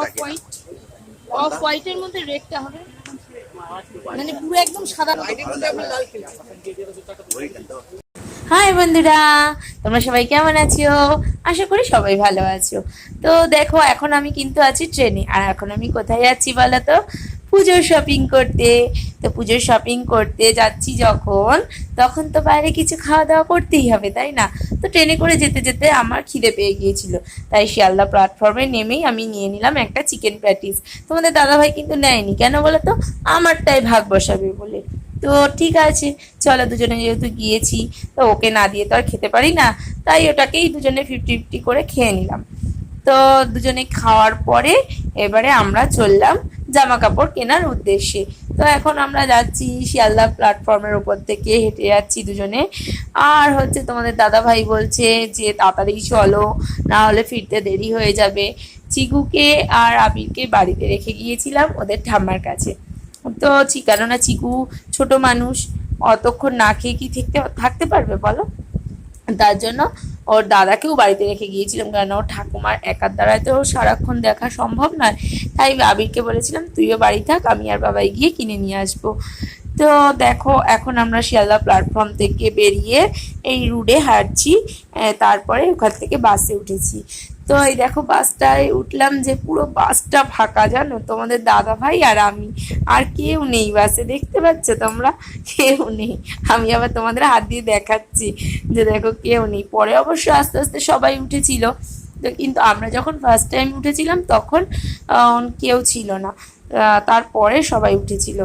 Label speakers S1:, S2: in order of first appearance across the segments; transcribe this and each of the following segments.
S1: Off white of হোয়াইটের মধ্যে রেডটা হবে? মানে পুরো একদম সাদা হাই বন্ধুরা তোমরা সবাই কেমন আছো? আশা করি সবাই ভালো আছো। তো দেখো এখন আমি কিন্তু আছি ট্রেনে। আর এখন আমি কোথায় যাচ্ছি বলো তো? পুজোর শপিং করতে। তো পুজোর শপিং করতে যাচ্ছি যখন। তখন তো বাইরে কিছু খাওয়া দাওয়া করতেই হবে তাই না? তো ট্রেনে করে যেতে যেতে আমার খিদে পেয়ে গিয়েছিল। তাই শিয়ালদা প্ল্যাটফর্মে নেমেই আমি নিয়ে নিলাম একটা চিকেন প্যাটিস তোমাদের দাদাভাই কিন্তু নেয়নি, কেন বলো তো? আমারটাই ভাগ বসাবে বলে। তো ঠিক আছে, চলো দুজনে যেহেতু গিয়েছি, তো ওকে না দিয়ে তো আর খেতে পারি না, তাই ওটাকেই দুজনে ফিফটি ফিফটি করে খেয়ে নিলাম। তো দুজনে খাওয়ার পরে এবারে আমরা চললাম জামা কাপড় কেনার উদ্দেশ্যে। তো এখন আমরা যাচ্ছি শিয়ালদা প্ল্যাটফর্মের উপর থেকে হেঁটে যাচ্ছি দুজনে। আর হচ্ছে তোমাদের দাদা ভাই বলছে যে তাড়াতাড়ি চলো, না হলে ফিরতে দেরি হয়ে যাবে। চিকুকে আর আবিরকে বাড়িতে রেখে গিয়েছিলাম ওদের ঠাম্মার কাছে। তো কেননা চিকু ছোট মানুষ, অতক্ষণ না খেয়ে কি থাকতে পারবে বলো? তার জন্য ওর দাদাকেও বাড়িতে রেখে গিয়েছিলাম, কারণ ওর ঠাকুমার একার দ্বারায় তো সারাক্ষণ দেখা সম্ভব নয়। তাই আবিরকে বলেছিলাম, তুইও বাড়ি থাক, আমি আর বাবাই গিয়ে কিনে নিয়ে আসব। তো দেখো, এখন আমরা শিয়ালদা প্ল্যাটফর্ম থেকে বেরিয়ে এই রুডে হাঁটছি তারপরে ওখান থেকে বাসে উঠেছি। তো এই দেখো বাসটায় উঠলাম যে পুরো বাসটা ফাঁকা, জানো? তোমাদের দাদা ভাই আর আমি। আর কেউ নেই বাসে, দেখতে পাচ্ছ তোমরা? কেউ নেই। আমি আবার তোমাদের হাত দিয়ে দেখাচ্ছি যে দেখো কেউ নেই। পরে অবশ্য আস্তে আস্তে সবাই উঠেছিল। তো কিন্তু আমরা যখন ফার্স্ট টাইম উঠেছিলাম, তখন কেউ ছিল না। তারপরে সবাই উঠেছিল।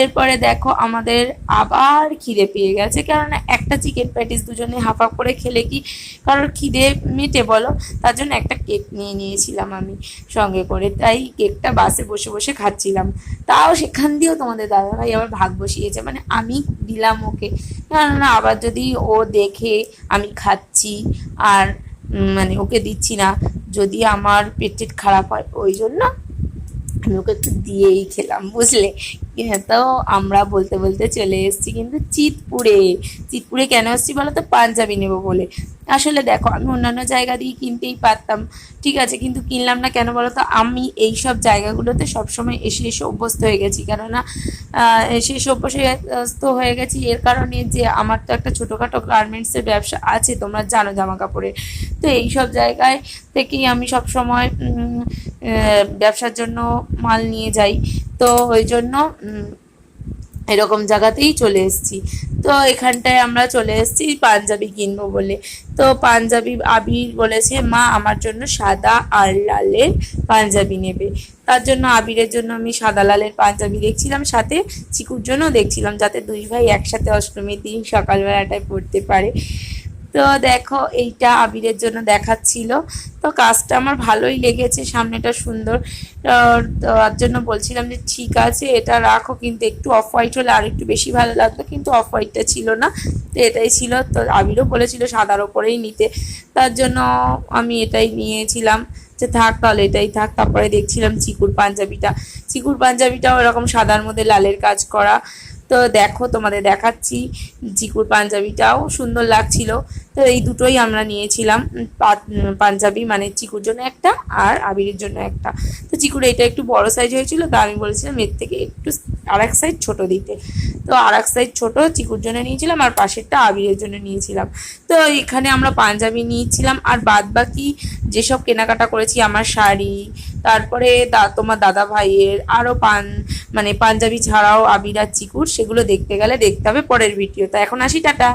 S1: এরপরে দেখো আমাদের আবার খিদে পেয়ে গেছে, কেননা একটা চিকেন প্যাটিস দুজনে হাফ করে খেলে কি কারোর খিদে মেটে বলো? তার জন্য একটা কেক নিয়ে নিয়েছিলাম আমি সঙ্গে করে, তাই কেকটা বাসে বসে বসে খাচ্ছিলাম। তাও সেখান দিয়েও তোমাদের দাদাভাই আবার ভাগ বসিয়েছে মানে আমি দিলাম ওকে। কেননা আবার যদি ও দেখে আমি খাচ্ছি আর মানে ওকে দিচ্ছি না, যদি আমার পেট খারাপ হয়, ওই জন্য আমি তো দিয়েই খেলাম, বুঝলে? তো আমরা বলতে বলতে চলে এসেছি কিন্তু চিতপুরে। চিতপুরে কেন এসেছি বলো তো পাঞ্জাবি নেব বলে। আসলে দেখো, আমি অন্যান্য জায়গা দিয়ে কিনতেই পারতাম, ঠিক আছে? কিন্তু কিনলাম না কেন বলো তো? আমি এই সব জায়গাগুলোতে সবসময় এসে এসে অভ্যস্ত হয়ে গেছি। কেননা এসে এসে অভ্যস্ত হয়ে গেছি এর কারণে যে আমার তো একটা ছোটোখাটো গার্মেন্টসের ব্যবসা আছে, তোমরা জানো জামা কাপড়ের তো এই সব জায়গায় থেকেই আমি সব সময় ব্যবসার জন্য মাল নিয়ে যাই। তো ওই জন্য এরকম জায়গাতেই চলে এসেছি। তো এখানটায় আমরা চলে এসেছি পাঞ্জাবি কিনবো বলে। তো পাঞ্জাবি আবির বলেছে, মা, আমার জন্য সাদা আর লালের পাঞ্জাবি নেবে। তার জন্য আবিরের জন্য আমি সাদা লালের পাঞ্জাবি দেখছিলাম। সাথে চিকুর জন্য দেখছিলাম, যাতে দুই ভাই একসাথে অষ্টমীর দিন সকালবেলাটায় পড়তে পারে। তো দেখো, এইটা আবিরের জন্য দেখাচ্ছিল। তো কাজটা আমার ভালোই লেগেছে, সামনেটা সুন্দর। তার জন্য বলছিলাম যে, ঠিক আছে, এটা রাখো, কিন্তু একটু অফ হোয়াইট হলে আর একটু বেশি ভালো লাগতো। কিন্তু অফ হোয়াইটটা ছিল না, তো এটাই ছিল। তো আবিরও বলেছিল সাদার ওপরেই নিতে। তার জন্য আমি এটাই নিয়েছিলাম, যে থাক, তাহলে এটাই থাক। তারপরে দেখছিলাম চিকুর পাঞ্জাবিটা। চিকুর পাঞ্জাবিটাও এরকম সাদার মধ্যে লালের কাজ করা। তো দেখো, তোমাদের দেখাচ্ছি জিকুর পাঞ্জাবিটাও সুন্দর লাগছিল। তো এই দুটোই আমরা নিয়েছিলাম পাঞ্জাবি মানে চিকুর জন্য একটা আর আবিরের জন্য একটা। তো চিকুর এটা একটু বড় সাইজ হয়েছিল, তা আমি বলেছিলাম এর থেকে একটু আর এক সাইড ছোটো দিতে। তো আর এক সাইড ছোটো চিকুর জন্য নিয়েছিলাম আর পাশেরটা আবিরের জন্য নিয়েছিলাম। তো এখানে আমরা পাঞ্জাবি নিয়েছিলাম আর বাদ বাকি যেসব কেনাকাটা করেছি, আমার শাড়ি, তারপরে দা, তোমার দাদা ভাইয়ের আরও পান মানে পাঞ্জাবি ছাড়াও আবির আর চিকুর, সেগুলো দেখতে গেলে দেখতে হবে পরের ভিডিও তো। এখন আসি, টাটা।